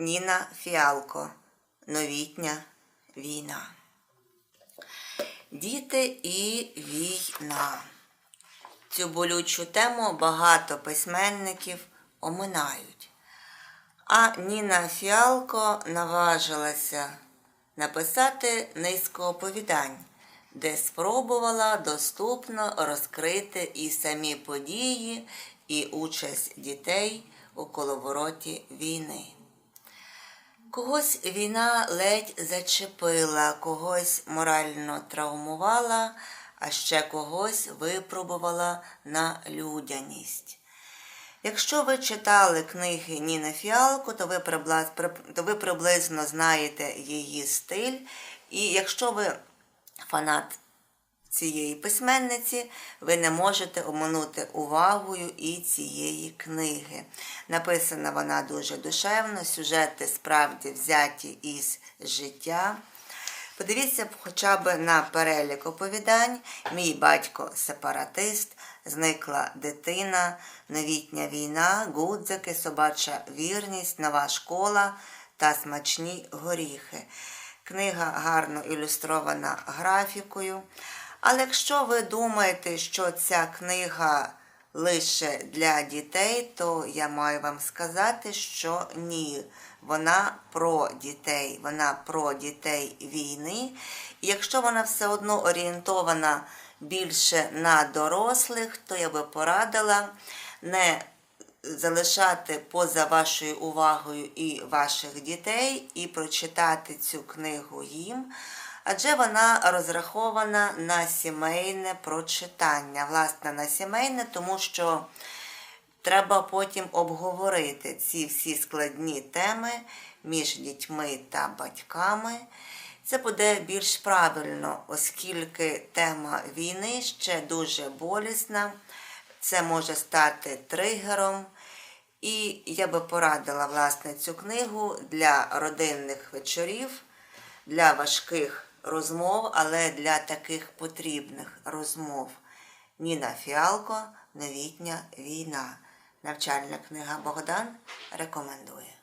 Ніна Фіалко. Новітня війна. Діти і війна. Цю болючу тему багато письменників оминають. А Ніна Фіалко наважилася написати низку оповідань, де спробувала доступно розкрити і самі події, і участь дітей у коловороті війни. Когось війна ледь зачепила, когось морально травмувала, а ще когось випробувала на людяність. Якщо ви читали книги Ніни Фіалко, то ви, то ви приблизно знаєте її стиль. І якщо ви фанат цієї письменниці, ви не можете оминути увагою і цієї книги. Написана вона дуже душевно, сюжети справді взяті із життя. Подивіться хоча б на перелік оповідань. Мій батько сепаратист, зникла дитина, новітня війна, гудзики, собача вірність, нова школа та смачні горіхи. Книга гарно ілюстрована графікою. Але якщо ви думаєте, що ця книга лише для дітей, то я маю вам сказати, що ні. Вона про дітей, вона про дітей війни. І якщо вона все одно орієнтована більше на дорослих, то я би порадила не залишати поза вашою увагою і ваших дітей, і прочитати цю книгу їм, адже вона розрахована на сімейне прочитання. Власне, на сімейне, тому що треба потім обговорити ці всі складні теми між дітьми та батьками. Це буде більш правильно, оскільки тема війни ще дуже болісна. Це може стати тригером. І я би порадила власне цю книгу для родинних вечорів, для важких розмов, але для таких потрібних розмов. Ніна Фіалко, Новітня війна. Навчальна книга Богдан рекомендує.